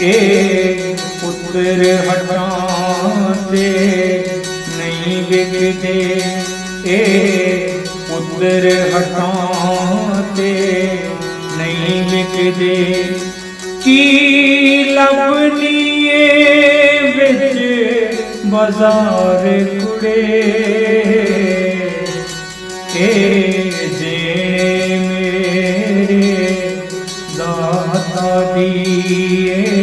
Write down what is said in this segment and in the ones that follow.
ਇਹ ਪੁੱਤਰ ਹਟਾਂ ਤੇ ਨਹੀਂ ਵਿਕਦੇ ਇਹ ਪੁੱਤਰ ਹਟਾਂ ਤੇ ਨਹੀਂ ਵਿਕਦੇ ਕੀ ਲੱਭਣੀਏ ਵਿੱਚ ਬਾਜ਼ਾਰ ਕੁੜੇ ਏ ਦੇ ਮੇਰੇ ਦਾਤਾ ਦੀਏ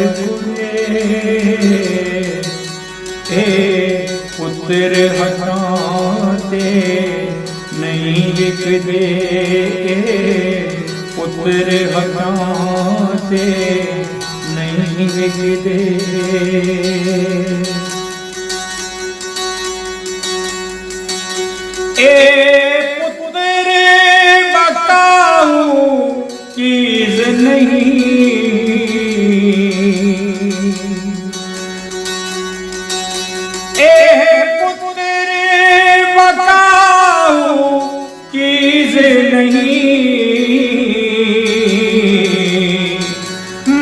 ਮਾਰ ਏ ਪੁੱਤਰ ਹਟਾਂ ਤੇ ਨਹੀਂ ਵਿਕਦੇ ਪੁੱਤਰ ਹਟਾਂ ਤੇ ਨਹੀਂ ਵਿਕਦੇ ਏ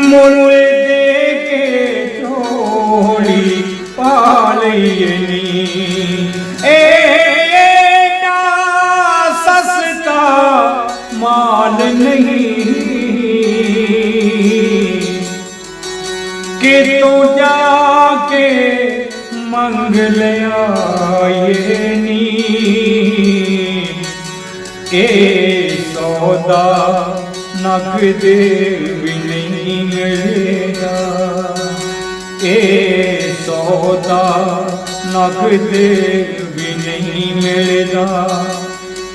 ਮੁੱਲ ਦੇ ਕੇ ਝੋਲੀ ਪਾ ਲਈਏ ਨੀ। ਇਹ ਸਸਤਾ ਮਾਲ ਨਹੀਂ। ਕਿ ਤੂੰ ਜਾ ਕੇ ਮੰਗ ਲਿਆਏ ਨੀ। ਇਹ ਸੌਦਾ ਨਕ ਦੇ ਵੀ ਇਹ ਸੌਦਾ ਨਕ ਵੀ ਨਹੀਂ ਮਿਲਦਾ।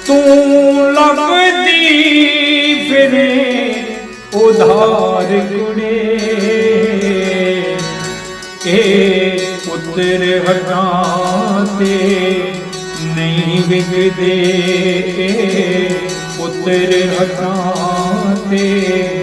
ਤੂੰ ਲੱਭਦੀ ਫਿਰੇ ਉਧਾਰ ਕੁੜੇ। ਇਹ ਪੁੱਤਰ ਹਟਾਂ ਤੇ ਨਹੀਂ ਵਿਕਦੇ। ਪੁੱਤਰ ਹਟਾਂ ਤੇ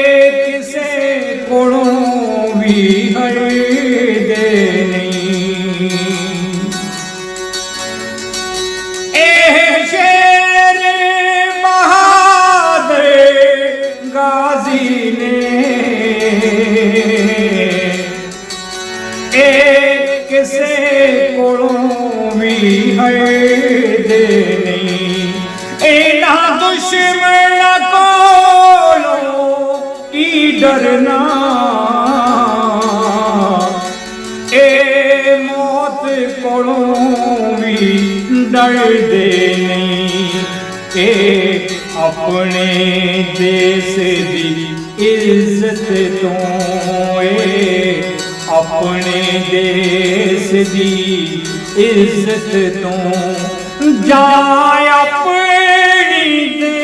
ਇਹ ਕਿਸੇ ਕੋਲੋਂ ਵੀ ਹਰਦੇ ਨਹੀਂ ਇਹਨਾਂ ਦੁਸ਼ਮਣਾਂ ਕੋਲੋਂ ਕੀ ਡਰਨਾ ਇਹ ਮੌਤ ਕੋਲੋਂ ਵੀ ਡਰਦੇ ਨਹੀਂ ਇਹ ਆਪਣੇ ਦੇਸ਼ ਦੀ ਇੱਜ਼ਤ ਤੋਂ ਏ ਆਪਣੇ ਦੇਸ਼ ਦੀ ਇੱਜ਼ਤ ਤੋਂ ਜਾ ਆਪਣੀ ਦੇ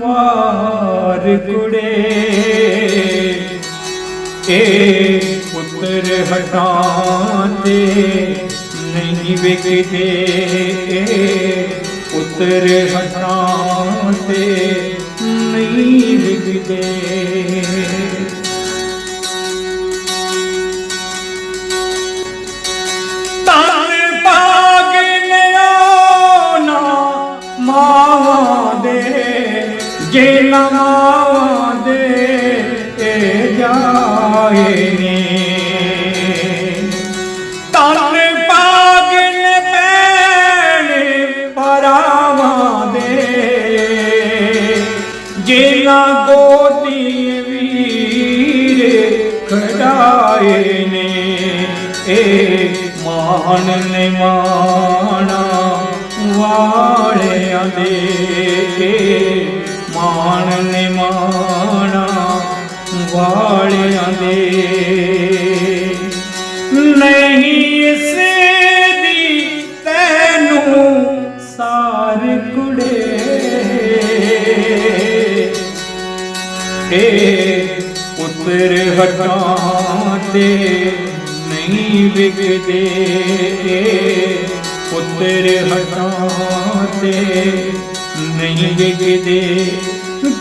ਵਾਰ ਕੁੜੇ ਏ ਪੁੱਤਰ ਹਟਾਂ ਤੇ ਨਹੀਂ ਵਿਕਦੇ। ਪੁੱਤਰ ਹਟਾਂ ਤੇ ਨਹੀਂ ਵਿਕਦੇ। ਜੇ ਨਾ ਗੋਦੀ ਵੀਰ ਖੜਾਏ ਨੇ ਇਹ ਮਾਨ ਨੇ ਮਾਣਾ ਵਾਲਿਆਂ ਦੇ ਮਾਨ ਨੇ ਮਾਣਾ ਵਾਲਿਆਂ ਦੇ ਏ ਪੁੱਤਰ ਹਟਾਂ ਤੇ ਨਹੀਂ ਵਿਕਦੇ ਪੁੱਤਰ ਹਟਾਂ ਤੇ ਨਹੀਂ ਵਿਕਦੇ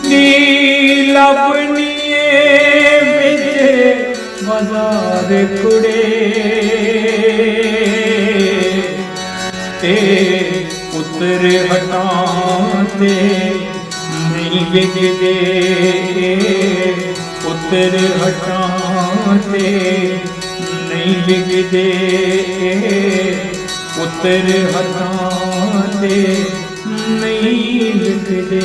ਕੀ ਲੱਭਣੀਏ ਵਿੱਚ ਬਾਜ਼ਾਰ ਕੁੜੇ ਤੇ ਪੁੱਤਰ ਹਟਾਂ ਤੇ ਨਹੀਂ ਵਿਕਦੇ ਪੁੱਤਰ ਹਟਾਂ ਤੇ ਨਹੀਂ ਵਿਕਦੇ ਪੁੱਤਰ ਹਟਾਂ ਤੇ ਨਹੀਂ ਵਿਕਦੇ